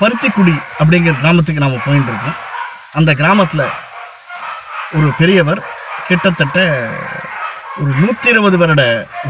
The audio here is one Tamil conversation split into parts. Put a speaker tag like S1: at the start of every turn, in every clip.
S1: பருத்திக்குடி அப்படிங்கிற கிராமத்துக்கு நாம் போயிட்டு இருக்கோம் அந்த கிராமத்தில் ஒரு பெரியவர் கிட்டத்தட்ட ஒரு நூற்றி இருபது வருட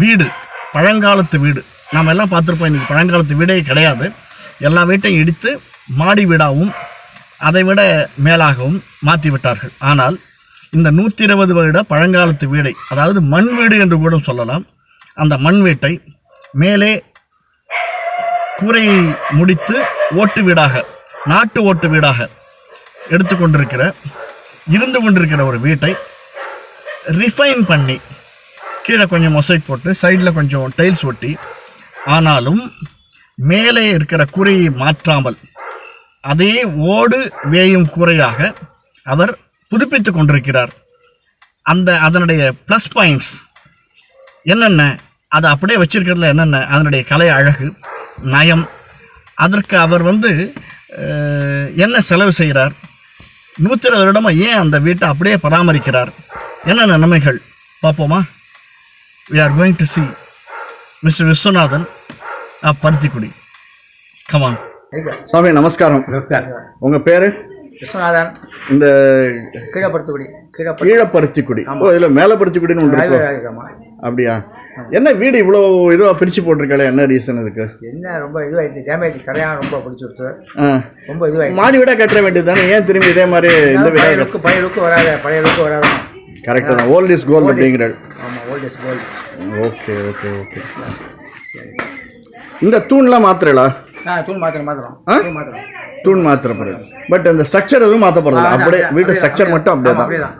S1: வீடு பழங்காலத்து வீடு. நாம் எல்லாம் பார்த்துருப்போம் இன்றைக்கி பழங்காலத்து வீடே கிடையாது. எல்லா வீட்டையும் இடித்து மாடி வீடாகவும் அதை விட மேலாகவும் மாற்றி விட்டார்கள். ஆனால் இந்த நூற்றி இருபது வருட பழங்காலத்து வீடை அதாவது மண் வீடு என்று கூட சொல்லலாம் அந்த மண் வீட்டை மேலே கூரையை முடித்து ஓட்டு வீடாக நாட்டு ஓட்டு வீடாக எடுத்துக்கொண்டிருக்கிற இருந்து கொண்டிருக்கிற ஒரு வீட்டை ரிஃபைன் பண்ணி கீழே கொஞ்சம் மொசைட் போட்டு சைடில் கொஞ்சம் டைல்ஸ் ஒட்டி ஆனாலும் மேலே இருக்கிற கூரையை மாற்றாமல் அதே ஓடு வேயும் கூரையாக அவர் புதுப்பித்து கொண்டிருக்கிறார். அந்த அதனுடைய ப்ளஸ் பாயிண்ட்ஸ் என்னென்ன அதை அப்படியே வச்சிருக்கிறதுல என்னென்ன அதனுடைய கலை அழகு நயம். அதற்கு அவர் வந்து என்ன செலவு செய்கிறார்? நூற்றி இருபது வருடமா ஏன் அந்த வீட்டை அப்படியே பராமரிக்கிறார்? என்ன நன்மைகள்? பார்ப்போமா. We are going to see mister Viswanathan ஆ பருத்திக்குடி கமான் சாமி நமஸ்காரம்.
S2: நமஸ்காரம்.
S1: உங்கள் பேர்?
S2: விஸ்வநாதன்.
S1: இந்த
S2: கீழப்படுத்துக்குடி கீழப்படுத்தி
S1: கீழப்பருத்திக்குடி. ஓ இதில் மேலப்பருத்திக்குடின்னு ஒன்று அப்படியா? என்ன வீடு இவ்வளோ இதுவாக பிரித்து போட்டிருக்காளே? என்ன ரீசன் இதுக்கு
S2: என்ன ரொம்ப இதுவாயிடுச்சு. டேமேஜ் கரையான் ரொம்ப பிடிச்சி
S1: ஆ.
S2: ரொம்ப இதுவாயிடுச்சு.
S1: மாடி வீடாக கட்டுற வேண்டியது தானே ஏன் திரும்பி இதே மாதிரி இந்த வீடாக
S2: லுக்கு பழைய லுக்கு வராது பழைய லுக்கு வராது.
S1: கரெக்டாக தான். ஓல்ட் இஸ் கோல்டு அப்படிங்கிற
S2: ஆமாம் old is gold
S1: okay okay okay இந்த தூண்லாம் மாத்திரலா
S2: தூள் மாத்திரம் மாத்திரம் மாத்திரம்
S1: தூண் மாத்திர போகிறது பட் அந்த ஸ்ட்ரக்சர் எதுவும் மாற்ற போகிறது அப்படியே வீட்டு ஸ்ட்ரக்சர் மட்டும் அப்படியே தான்.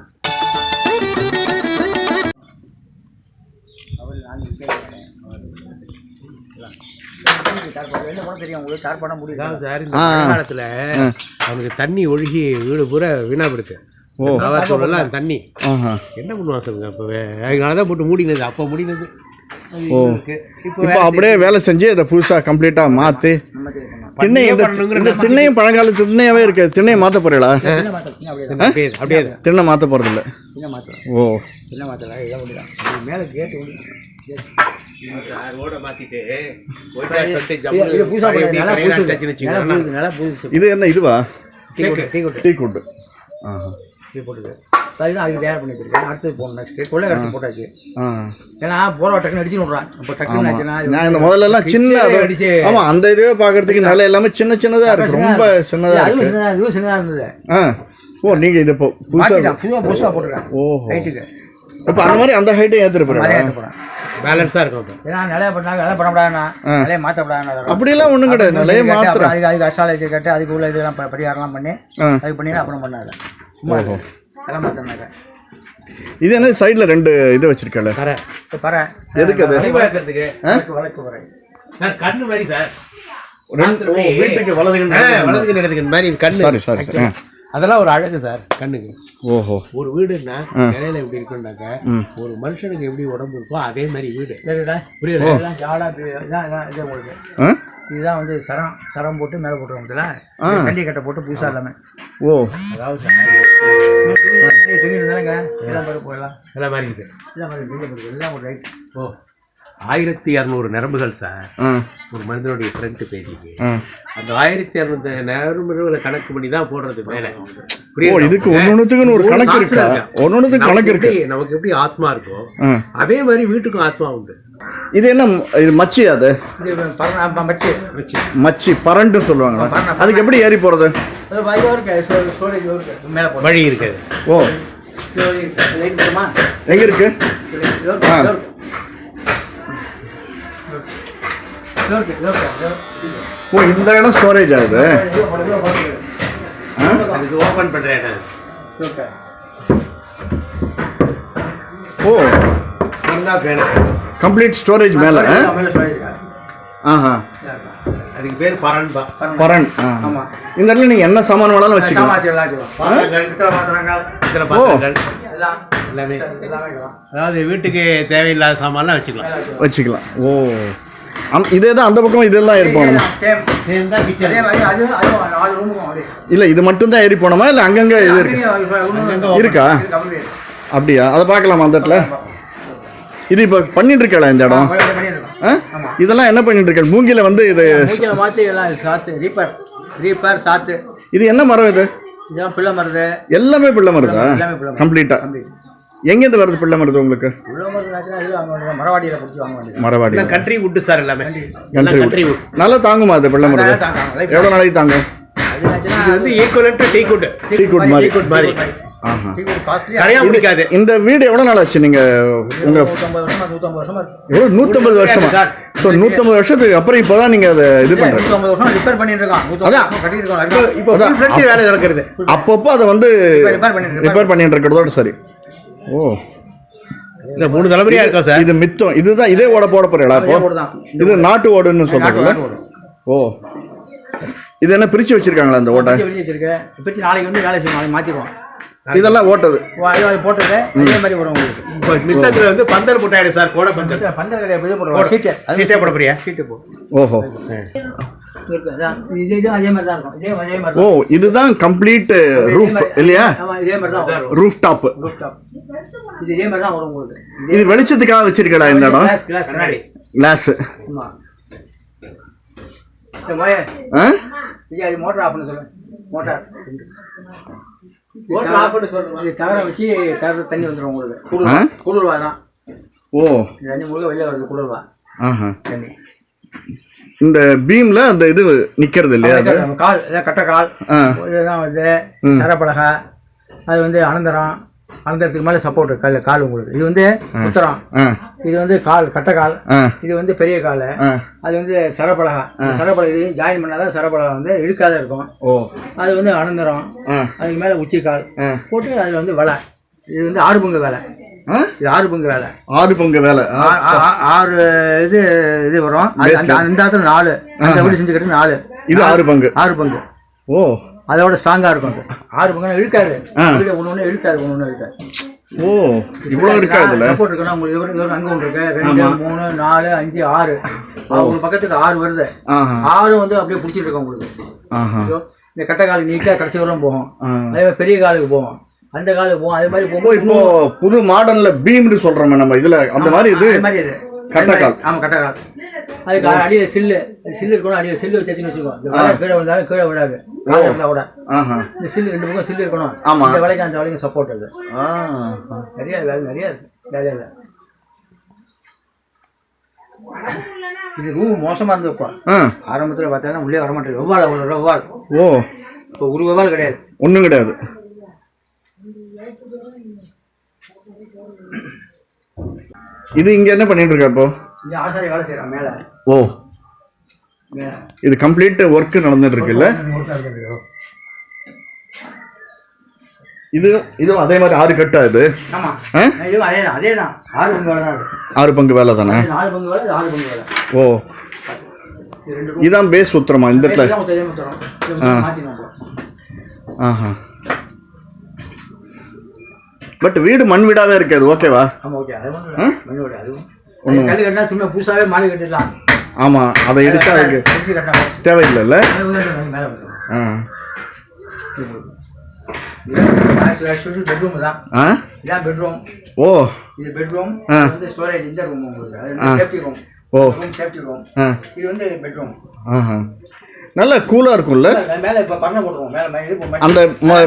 S3: காலத்துல அவனுக்கு தண்ணி ஒழுகி வீடு பூரா வீணாப்படுத்து சொல்லலாம் தண்ணி. என்ன பண்ணுவான் சொல்லுங்க அப்போ அதனால தான் போட்டு மூடினது. அப்போ மூடினது. இப்போ
S1: இப்போ அப்படியே வேலை செஞ்சு அதை புதுசாக கம்ப்ளீட்டாக மாற்றி
S2: நம்ம சரி பண்ணலாம்
S1: திண்ணை திண்ணையும் பழங்காலத்து திண்ணையாவே இருக்கு. திண்ணையை மாற்ற போறீங்களா?
S2: அப்படியே.
S1: திண்ணை மாற்ற போறது இல்ல ஓ.
S2: முடியலாம் இது மேலே கேட்டு இது
S1: என்ன இதுவா?
S2: டீ
S1: குண்டு ஆஹா.
S2: டீ அதுக்கு தயார் பண்ணி வச்சிருக்கேன். அடுத்தது போகணும் next. கொள்ளை கடைசி போட்டாச்சு. ஏன்னா போறவ டக்குன்னு அடிச்சு விடுறான். அப்ப டக்குன்னு ஆச்சுன்னா இது
S1: நான் இந்த முதல்ல எல்லாம் சின்ன
S3: அடிச்சு.
S1: ஆமா அந்த இதுவே பாக்குறதுக்கு நல்ல எல்லாமே சின்ன சின்னதா இருக்கு. ரொம்ப சின்னதா
S2: அதுவும்
S1: இருக்கு.
S2: சின்னதா- இதுவும் சின்னதா இருந்தது.
S1: ஓ நீங்க இது இப்போ புதுசா
S2: மாத்திட்டான். புதுசா புதுசா போட்டிருக்கேன்.
S1: ஓஹோ.
S2: Height-க்கு.
S1: இப்போ அந்த மாதிரி அந்த ஹைட்டை ஏத்துட்டு
S2: அதே
S3: பேலன்ஸாக இருக்கும்
S2: ஏன்னா நிலைய பண்ணாங்க, நிலைய பண்ணக்கூடாதுன்னா, நிலைய மாத்தக்கூடாதுன்னா,
S1: அப்படிலாம் ஒண்ணும் கிடையாது. நிலைய
S2: அப்புறம் அதுக்கு அதுக்கு அஸ்ட்ராலஜி கேட்டு அதுக்கு உள்ள இதெல்லாம் பரிகாரம்லாம் பண்ணி. அதுக்கு பண்ணி அப்புறம் பண்ணாங்க சும்மா. எல்லாம் மாத்தினாங்க
S1: இது என்ன சைடுல ரெண்டு இது வச்சிருக்கல
S2: பாரு
S1: எதுக்கு அது?
S2: வழக்கு வரை.
S3: சார் கண்ணு மாதிரி சார்.
S1: வீட்டுக்கு
S3: வலதுக்கு இடத்துக்கு மாதிரி கண்ணு.
S1: சாரி சாரி
S3: அதெல்லாம் ஒரு அழகு சார் கண்ணுக்கு.
S1: ஓஹோ.
S3: ஒரு வீடுன்னா நிலையில எப்படி இருக்குன்னாக்க ஒரு மனுஷனுக்கு எப்படி உடம்பு இருக்கோ அதே மாதிரி வீடு. புரியுது?
S2: இதுதான் வந்து சரம் சரம் போட்டு மேலே போட்டுருவோம் கண்டி கட்டை போட்டு புதுசாக எல்லாமே
S1: ஓ.
S3: அதாவது சார்
S2: துணி இருந்தாங்க எல்லாம் பாரு போயிடலாம்.
S3: எல்லாம் மாதிரி இருக்குது.
S2: எல்லாம் போட்டு எல்லாம் ஒரு ரைட்
S3: ஓ. ஆயிரத்தி இரநூறு நரம்புகள் சார் ஒரு மனிதனுடைய ஃப்ரண்ட் பேஜுக்கு அந்த ஆயிரத்தி இரநூத்தி நரம்புகளை கணக்கு பண்ணி தான் போடுறது மேலே
S1: ஓ இதுக்கு ஒன்னொன்னுத்துக்குன்னு ஒரு கணக்கு இருக்கா ஒன்னொன்னுத்துக்கு கணக்கு இருக்கு
S3: நமக்கு எப்படி ஆத்மா இருக்கோ
S1: ஆ.
S3: அதே மாதிரி வீட்டுக்கும் ஆத்மா உண்டு
S1: இது என்ன இது மச்சி அது
S2: மச்சு
S1: மச்சி பரண்டு சொல்லுவாங்களா அதுக்கு எப்படி ஏறி போறது
S2: அது வாய்வா இருக்கு ஸ்டோரேஜ் இருக்கு மேலே போட்டு
S3: வழி இருக்குது
S1: ஓ எங்க இருக்கு ஓ இந்த இடம் ஸ்டோரேஜ் ஆகுது?
S3: அதுக்கு ஓபன் பண்ற இடம்
S1: ஓ. கம்ப்ளீட் ஸ்டோரேஜ் மேல? ஆஹா.
S3: அதுக்கு பேர்
S1: ஆ.
S2: ஆமா.
S1: இந்த இடத்துல நீங்க என்ன சாமான் வேணாலும் வச்சுக்கலாம்.
S3: எல்லாமே அதாவது வீட்டுக்கு தேவையில்லாத சாமான்லாம் வச்சுக்கலாம்.
S1: வச்சுக்கலாம். ஓ. அம் இதே தான் அந்த பக்கம் இதெல்லாம் ஏறி போகணுமா? இல்ல இது மட்டும் தான் ஏறி போகணுமா? இல்ல அங்கங்க இது இருக்கு? இருக்கா? அப்படியா? அதை பார்க்கலாமா அந்த இடத்துல? இது இப்போ பண்ணிட்டு இருக்கல இந்த இடம்? ஆ? இதெல்லாம் என்ன பண்ணிட்டு இருக்கீங்க மூங்கில வந்து இது
S2: சாத்து ரீப்பர் ரீப்பர் சாத்து.
S1: இது என்ன மரம் இது?
S2: இதெல்லாம் பிள்ளை மருது.
S1: எல்லாமே பிள்ளை மருதா?
S2: எல்லாமே பிள்ளை மரம்
S1: கம்ப்ளீட்டா
S2: கம்ப்ளீட்
S1: எங்கேருந்து வருது பிள்ளை மருது உங்களுக்கு?
S2: மரவாடியில். பிடிச்சி வாங்க வேண்டியது
S1: மரவாடி
S3: கண்ட்ரி வுட்டு சார் எல்லாமே
S1: கண்ட்ரி
S3: கண்ட்ரி வுட்
S1: நல்லா தாங்குமா அது பிள்ளை மருது? எவ்வளோ நாளைக்கு தாங்கும்?
S3: இது வந்து equivalent teak wood
S1: teak wood மாதிரி.
S3: குட் மாதிரி.
S1: ஆஹா.
S2: டீ குட்
S3: பிடிக்காது
S1: இந்த வீடு எவ்வளோ நாள் ஆச்சு நீங்க உங்க
S2: நூற்றம்பது வருஷமா.
S1: ஸோ நூற்றம்பது வருஷத்துக்கு அப்புறம் இப்போதான் நீங்க அதை இது பண்றீங்க. அப்பப்போ அதை வந்து
S2: ரிப்பேர் பண்ணிட்டு
S1: இருக்கிறதோட சரி. ஓ.
S3: இந்த மூணு தலைமுறையா இருக்கோம் சார்?
S1: இது மித்தம். இதுதான் இதே ஓட போட போறீங்களா இப்போ இது நாட்டு ஓடுன்னு
S2: ஓடு.
S1: ஓ. இது என்ன பிரிச்சு வச்சிருக்காங்களா அந்த ஓட்டை?
S2: பிரிச்சு வச்சிருக்கேன். பிரிச்சு நாளைக்கு வந்து வேலை செய்யும் நாளைக்கு மாத்திடுவோம்.
S1: இதெல்லாம் ஓட்டது.
S2: போட்டது. அதே மாதிரி வரும் உங்களுக்கு.
S3: இப்போ மித்தத்துல வந்து பந்தல் போட்டாயிடு சார் கோடை பந்தல்.
S2: பந்தல் கிடையாது சீட்டு அது
S3: சீட்டே. போட போறியா?
S2: சீட்டு போ.
S1: ஓஹோ.
S2: இருக்கு, அதான். இது இது அதே மாதிரி தான் இருக்கும். இதே அதே மாதிரி
S1: ஓ
S2: தான்
S1: இதுதான் கம்ப்ளீட் ரூஃப் இல்லையா?
S2: ஆமா இதே மாதிரி தான் வரும்.
S1: Roof top.
S2: இது இதே மாதிரி தான் வரும் உங்களுக்கு.
S1: இது வெளிச்சத்துக்காக வச்சிருக்கடா இந்த இடம்.
S2: கிளாஸ் மோட்டர் ஆஃப் பண்ண சொல்லு. Motor
S3: off. பண்ண சொல்லுங்க.
S2: தவற வச்சு தவற தண்ணி வந்துடும் உங்களுக்கு? குளிர்வா தான்.
S1: ஓ.
S2: இந்த தண்ணி முழுக்க வெளியே வருது குளிர்வா. தண்ணி.
S1: இந்த பீம்ல அந்த இது நிக்கிறது இல்லையா அது
S2: கால் கட்டை கால் இதுதான் வந்து சரப்பலகை அது வந்து அனந்தரம் அனந்தரத்துக்கு மேலே சப்போர்ட் கால் கால் உங்களுக்கு. இது வந்து உத்தரம். இது வந்து கால் கட்டை கால். இது வந்து பெரிய கால். அது வந்து சரப்பலகை. சரப்பலகை இது ஜாயின் பண்ணாதான் சரப்பலகை வந்து இழுக்காத இருக்கும்.
S1: ஓ.
S2: அது வந்து அனந்தரம் அதுக்கு மேலே உச்சி கால் போட்டு அதில் வந்து வலை. இது வந்து ஆறு பங்கு வேலை? இது ஆறு பங்கு வேலை.
S1: ஆறு பங்கு வேலை.
S2: ஆறு இது இது வரும். அந்த இடத்துல நாலு. அந்த வீடு செஞ்சு கட்டி நாலு.
S1: இது ஆறு பங்கு.
S2: ஆறு பங்கு.
S1: ஓ.
S2: அதோட ஸ்ட்ராங்கா இருக்கும். ஆறு பங்கு இழுக்காது. ஒன்று ஒன்று இழுக்காது ஒன்று ஒன்று இழுக்காது.
S1: ஓ இவ்வளவு இருக்கா இதுல?
S2: சப்போர்ட் இருக்கணும் உங்களுக்கு இவரு இவரு அங்கே ஒன்று இருக்கு. ரெண்டு மூணு நாலு அஞ்சு ஆறு. உங்களுக்கு பக்கத்துக்கு ஆறு வருது. ஆறு வந்து அப்படியே பிடிச்சிட்டு இருக்கோம் உங்களுக்கு. இந்த கட்டை காலுக்கு நீட்டாக கடைசி வரலாம் போகும்.
S1: ஆ.
S2: அதே மாதிரி பெரிய காலுக்கு போகும். அந்த காலுக்கு போகும் அதே மாதிரி
S1: ஓ
S2: போகும்போது
S1: இப்போ புது மாடர்ன்ல பீம்னு சொல்றோமே நம்ம இதுல அந்த மாதிரி இது கட்டைக்கால்.
S2: ஆமா கட்டைக்கால். அதுக்கு அடியில் சில்லு சில்லு இருக்கணும் அடியில் சில்லு வச்சு வச்சுக்கோ இந்த வலை கீழே விழுந்தாலும் கீழே விடாது காலை விட இந்த சில்லு ரெண்டு பக்கம் சில்லு இருக்கணும்.
S1: ஆமா.
S2: இந்த வேலைக்கு அந்த வேலைக்கு சப்போர்ட் அது. நிறைய வேலை நிறைய வேலை இல்லை. இது ரூம் மோசமா இருந்து இப்போ.
S1: ஆ.
S2: ஆரம்பத்தில் பார்த்தா உள்ளே வர மாட்டேங்குது வெவ்வாள் அவ்வளோ வெவ்வாள்
S1: ஓ.
S2: இப்போ ஒரு வெவ்வாள் கிடையாது.
S1: ஒண்ணும் கிடையாது. இது இங்க என்ன பண்ணிட்டு இருக்க இப்போ?
S2: ஆசாரி வேலை மேலே.
S1: ஓ. இது கம்ப்ளீட் ஒர்க் நடந்துட்டு இருக்குல்ல இது இதுவும் அதே மாதிரி ஆறு கட்டா இது?
S2: ஆறு பங்கு வேலை தான்
S1: ஓ. இதான் பேஸ் சுத்திரமா இந்த இடத்துல? ஆஹா. பட் வீடு மண் வீடாவே இருக்காது ஓகேவா
S2: ஆமா ஓகே அது மண் வீடு அதுவும் அது கல் கட்டினா சும்மா புதுசாகவே மாலை கட்டிடலாம்.
S1: ஆமா அதை எடுத்தா அதுக்கு தேவையில்லைல்ல? ஆ.
S2: பெட்ரூம் தான்.
S1: ஓ.
S2: இது பெட்ரூம் வந்து ஸ்டோரேஜ் இந்த ரூம் உங்களுக்கு சேஃப்டி ரூம்
S1: ஓ.
S2: சேஃப்டி ரூம் இது வந்து பெட்ரூம்
S1: ஆஹா. நல்லா கூலா இருக்கும்ல?
S2: மேலே இப்போ பண்ண போட்டுருவோம். மேலே இது
S1: அந்த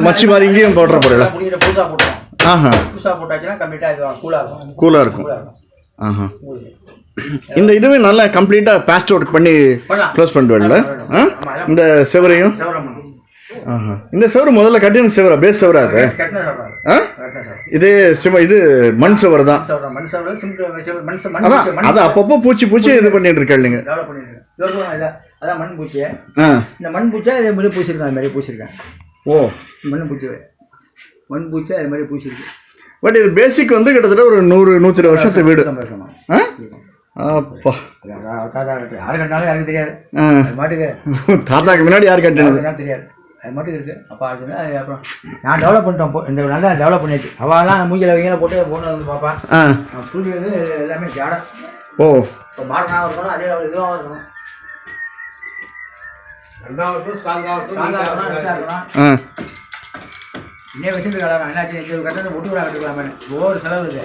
S1: மச்சி மாதிரி இங்கேயும் போடுற போறல
S2: போட்டுருவோம்.
S1: ஆஹா
S2: புதுசாக போட்டாச்சுன்னா கம்ப்ளீட்டாக இது கூலாக இருக்கும்.
S1: கூலா இருக்கும்
S2: கூலாக இருக்கும்.
S1: ஆஹா. இந்த இதுவே நல்லா கம்ப்ளீட்டா பேஸ்ட் ஒர்க் பண்ணி. க்ளோஸ் பண்ணிடுவேன்ல ஆ? இந்த செவரையும்? ஆஹா. இந்த செவரு முதல்ல கட்டின செவரா? பேஸ் செவரா அது? ஆ? இதே சிம இது மண் செவர் தான். அதான் அது அப்பப்போ பூச்சி பூச்சி இது பண்ணிட்டு இருக்கா. இல்லைங்க
S2: அதான் மண் பூச்சி. இந்த மண் பூச்சா இதே மாதிரி பூசிருக்கேன் அது மாதிரி பூசிருக்கேன்.
S1: ஓ.
S2: மண் பூச்சி. மண் பூச்சி அது மாதிரி பூசிருக்கு.
S1: பட் இது பேசிக் வந்து கிட்டத்தட்ட ஒரு நூறு நூற்றி இருபது வருஷத்து வீடு. அப்பா.
S2: தாத்தா யாரு கட்டினாலும் யாருக்கு தெரியாது. மாட்டுக்கு.
S1: தாத்தாக்கு முன்னாடி யார் கட்டினது?
S2: தெரியாது. அது மட்டும் இருக்கு. அப்பா அது அது அப்புறம் நான் டெவலப் பண்ணிட்டோம். இந்த நல்லா டெவலப் பண்ணியாச்சு. அவெல்லாம் மூஞ்சில வைங்கள போட்டு போன வந்து பார்ப்பேன் நான் புரிஞ்சது எல்லாமே ஜாடம்
S1: ஓ.
S2: இப்போ மாறினாவும் இருக்கணும் அதே இதுவாகவும் இருக்கணும்.
S3: ரெண்டாவது ஸ்ட்ராங்காக
S2: ஸ்ட்ராங்காக இருக்கணும் நீட்டாக இருக்கணும்
S1: ஆ.
S2: இன்னே வச்சுட்டு கிடலாம் என்னாச்சு இந்த கட்டணத்தை ஒட்டு விழா கட்டுக்கலாமே ஒவ்வொரு செலவு இது.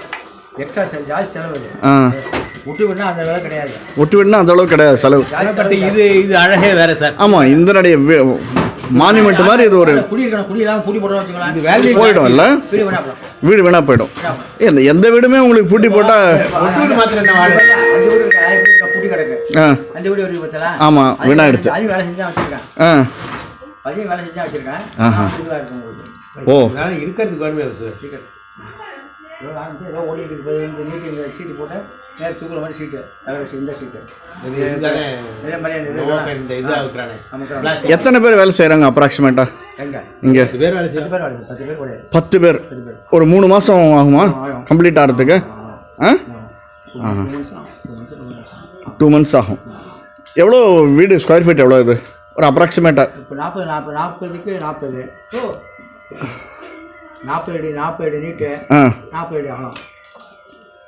S2: எக்ஸ்ட்ரா செலவு ஜாஸ்தி செலவு இது.
S1: ஆ.
S2: விட்டு விடனா அந்த கிடையாது.
S1: ஒட்டு வீடுனா அந்த அளவுக்கு கிடையாது செலவு.
S3: பட் இது இது அழகே வேற சார்.
S1: ஆமாம் இந்தனுடைய மானிமெண்ட் மாதிரி இது ஒரு
S2: குடி இருக்கணும் குடி இல்லாமல் பூட்டி போட்டு வச்சுக்கலாம்
S3: வேல்யூ
S1: போயிடும் இல்லை?
S2: வீடு வேணா
S1: வீடு போயிடும். ஏ, இந்த எந்த வீடுமே உங்களுக்கு பூட்டி போட்டால்
S3: ஒட்டு மாத்திரம் என்ன வாழ
S2: அஞ்சு வீடு இருக்கு ஆயிரம் வீடு பூட்டி கிடக்கு.
S1: ஆ.
S2: அஞ்சு வீடு இருக்கு பார்த்தா
S1: ஆமாம் வீணாயிடுச்சு.
S2: அதையும் வேலை செஞ்சா வச்சிருக்கேன்.
S1: ஓ.
S3: இருக்கிறதுக்கு வேணுமே சார்
S2: சீக்கிரம் ஏதோ ஓடிட்டு இருக்கு இந்த இந்த சீட்டு போட்டு நேரம் தூக்குற மாதிரி சீட்டு அதாவது இந்த சீட்டு
S3: இது
S2: மாதிரி
S1: எத்தனை பேர் வேலை செய்கிறாங்க அப்ராக்சிமேட்டாக இங்கே.
S3: பத்து பேர்
S1: ஒரு. மூணு மாதம் ஆகுமா. கம்ப்ளீட் ஆகிறதுக்கு ஆ. டூ மந்த்ஸ் ஆகும். எவ்வளோ வீடு ஸ்கொயர் ஃபீட் எவ்வளோ இது? ஒரு அப்ராக்சிமேட்டாக
S2: இப்போ நாற்பது நாற்பது நாற்பதுக்கு நாற்பது. நாற்பது அடி நாற்பது அடி நீட்டு. நாற்பது அடி அகலம்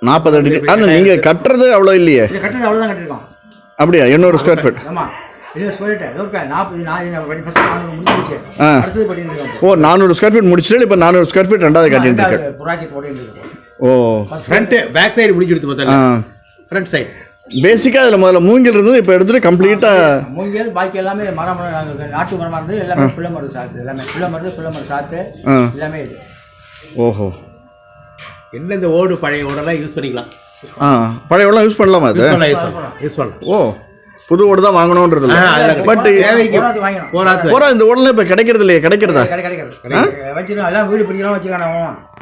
S1: நாற்பது அடி ஆனால் நீங்கள் கட்டுறது அவ்வளோ இல்லையே.
S2: இது கட்டுறது அவ்வளோதான் கட்டிருக்கோம்.
S1: அப்படியா? எண்ணூறு ஸ்கொயர் ஃபீட்
S2: ஆமாம்
S1: ஓ நானூறு ஸ்கொயர் ஃபீட் முடிச்சுட்டு இப்போ நானூறு ஸ்கொயர் ஃபீட் ரெண்டாவது கட்டிட்டு இருக்கு. ஓ.
S3: ஃப்ரண்ட் பேக் சைடு முடிச்சு கொடுத்து
S1: ஆ.
S3: முதல்ல ஃப்ரண்ட் சைடு
S1: பேசிக்காக இதில் முதல்ல மூங்கில் இருந்தது இப்போ எடுத்துட்டு கம்ப்ளீட்டாக
S2: மூங்கில் பாக்கி எல்லாமே மரம் மரம் நாங்கள் நாட்டு மரமாக இருந்து எல்லாமே பிள்ளை மரம் சாத்து எல்லாமே பிள்ளை மரம் பிள்ளை மரம் சாத்து எல்லாமே இது.
S1: ஓஹோ.
S3: என்ன இந்த ஓடு பழைய ஓடெல்லாம் யூஸ் பண்ணிக்கலாம்.
S1: ஆ பழைய வெள்ளம் யூஸ் பண்ணலாமா அது?
S3: யூஸ் பண்ணலாம் யூஸ் பண்ணலாம் யூஸ் பண்ணலாம்.
S1: ஓ. புது ஓடு தான்
S3: அதுல
S1: பட் போகிற இந்த ஓடலாம் இப்போ கிடைக்கிறது? இல்லையே கிடைக்கிறதா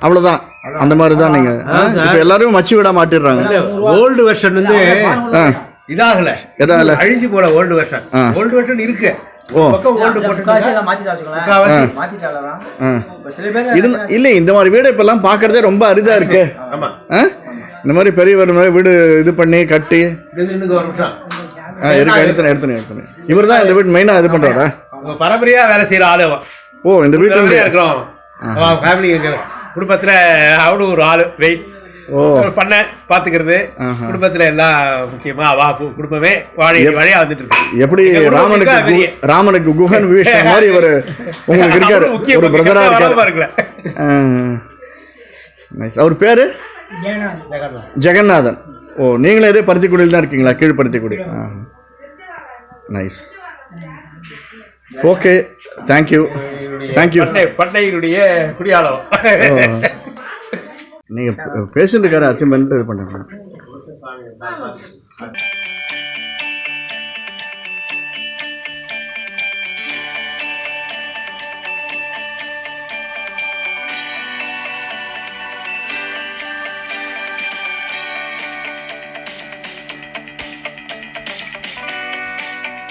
S1: அவ்வளோதான் அந்த மாதிரி தான் நீங்கள் இப்போ எல்லாரும் மச்சி விட மாட்டிடுறாங்க.
S3: ஓல்டு வெர்ஷன் வந்து இதாகல.
S1: எதாகல?
S3: அழிஞ்சு போல ஓல்டு வெர்ஷன்
S1: ஆ.
S3: ஓல்டு வெர்ஷன் இருக்கு.
S2: பேர்
S1: இல்லை இந்த மாதிரி வீடு இப்பெல்லாம் பார்க்கறதே ரொம்ப அரிதா இருக்கு. இந்த மாதிரி பெரியவர் வீடு இது பண்ணி கட்டி இருக்கு எடுத்துனேன் எடுத்துனேன் எடுத்துனேன். இவர் தான் இந்த வீடு மெயினாக இது பண்ணுறாரா
S3: அவங்க பரம்பரையா வேலை செய்யற ஆளு.
S1: ஓ இந்த வீட்டில்
S3: இருக்கிறோம் அவன் ஃபேமிலி குடும்பத்துல ஒரு ஆளு வெயிட்
S1: ஓ.
S3: பண்ண பாத்துக்கிறது. குடும்பத்துல எல்லாம் முக்கியமா வா குடும்பமே வாழை வழியா வந்துட்டு இருக்கு.
S1: எப்படி ராமனுக்கு ராமனுக்கு குகன் விபீஷன் மாதிரி ஒரு உங்களுக்கு இருக்காரு. ஒரு பிரதரா இருக்காரு. அவர் பேரு? ஜெகநாதன். ஓ நீங்களும் இதே பருத்திக்குடியில் தான் இருக்கீங்களா? கீழ் Paruthikudi nice okay thank you thank you
S3: பண்ணை பண்ணையினுடைய குடியாளம்.
S1: நீங்கள் பேஷண்ட் இருக்காரு அச்சம் பண்ணிட்டு இது பண்ணுறேன்